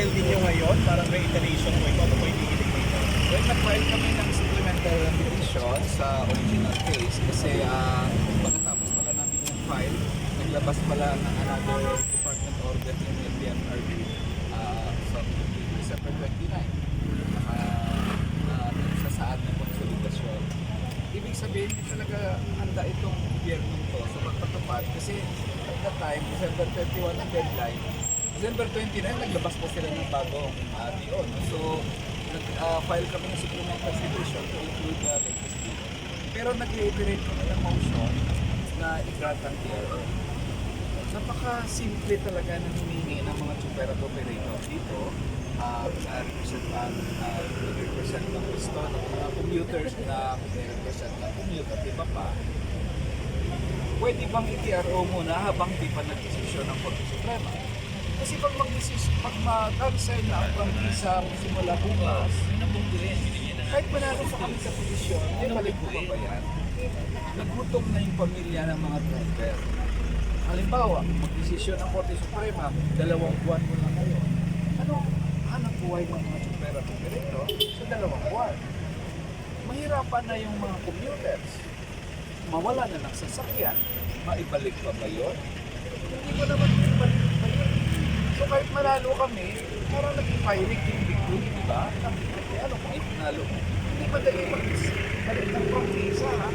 file din ngayon? Parang may iteration mo ito. Ano po yung ititignan? Well, nag-file kami ng supplemental petition sa original case kasi ah, pagkatapos pala namin yung file, naglabas pala ng another department order yung LTFRB uh, so, December 29 naka uh, sa saad ng konsolidasyon. Ibig sabihin, hindi talaga handa itong gobyerno to sa pagpatupad kasi that time, December 31 ang deadline, December 29, naglabas pa sila ng bagong uh, DO. No? So, nag-file kami ng supplemental petition to include the latest DO. Pero nag-reiterate kami ng motion na i-grant ang DRO. Napaka-simple talaga ng hinihingi ng mga super operator dito. Uh, represent ang uh, represent ng gusto ng mga commuters na represent ng commute at iba pa pwede bang i-TRO muna habang di pa nag-desisyon ng Korte Suprema? Kasi pag mag-desisyon, pag mag-cancel na ang prangkisa simula bukas, kahit manalo pa kami sa posisyon, may balik ko pa ba yan? Nagutom na yung pamilya ng mga driver. Halimbawa, mag-desisyon ng Korte Suprema, dalawang buwan mo lang ngayon. Ano hanap buhay ng mga super operator sa dalawang buwan? Mahirapan na yung mga commuters mawala na ng sasakyan, maibalik pa ba yun? Hindi ko naman maibalik pa yun. So kahit manalo kami, parang naging firing yung victory, di ba? Eh, ano kung itinalo mo? Hindi madali mag-balik ng prangkisa, ha?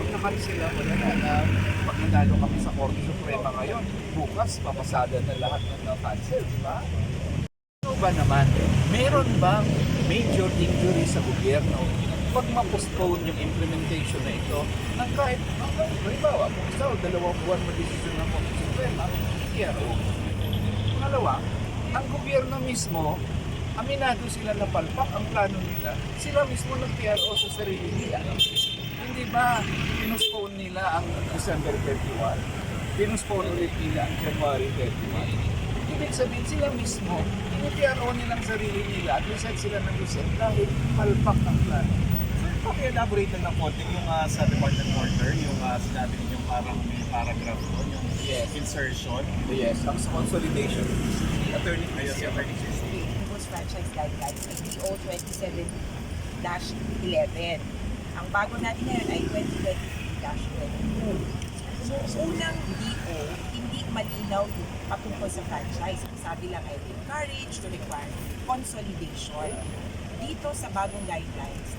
Pag naman sila, wala na na pag nanalo kami sa Korte Suprema ngayon, bukas, papasada na lahat ng na-cancel, di ba? Ano ba naman? Meron bang major injury sa gobyerno pag ma-postpone yung implementation na ito ng kahit, halimbawa, kung isa o dalawang buwan mag-desisyon ng Korte Suprema, i-TRO. Pangalawa, ang gobyerno mismo, aminado sila na palpak ang plano nila, sila mismo nag-TRO sa sarili nila. Hindi ba pinuspone nila ang December 31? Pinuspone ulit nila ang January 31? Ibig sabihin sila mismo, tinitiro nilang sarili nila at reset sila ng reset dahil palpak ang plano. Paki-elaborate lang ng konti yung ah, sa department order, yung uh, sinabi ninyo parang may paragraph doon, yung Yes. insertion. Yes, ang consolidation. Attorney, ayun si Attorney the People's Franchise Guidelines, PDO 27-11. Ang bago natin ngayon ay 2023-22. So, unang DO, hindi malinaw yung patungkol sa franchise. Ang sabi lang ay encourage to require consolidation. Dito sa bagong guidelines,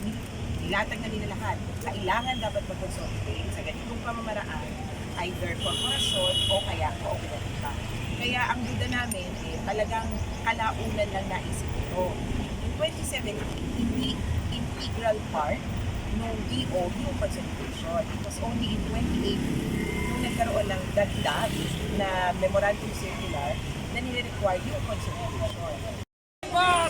nilatag na nila lahat. Kailangan dapat mag-consolidate sa ganitong pamamaraan, either corporation o kaya kooperatiba. Kaya ang duda namin, eh, talagang kalaunan lang naisip ito. In 2017, hindi integral part nung DO yung consolidation. It was only in 2018 nung nagkaroon ng dagdag na memorandum circular na nire-require yung consolidation. La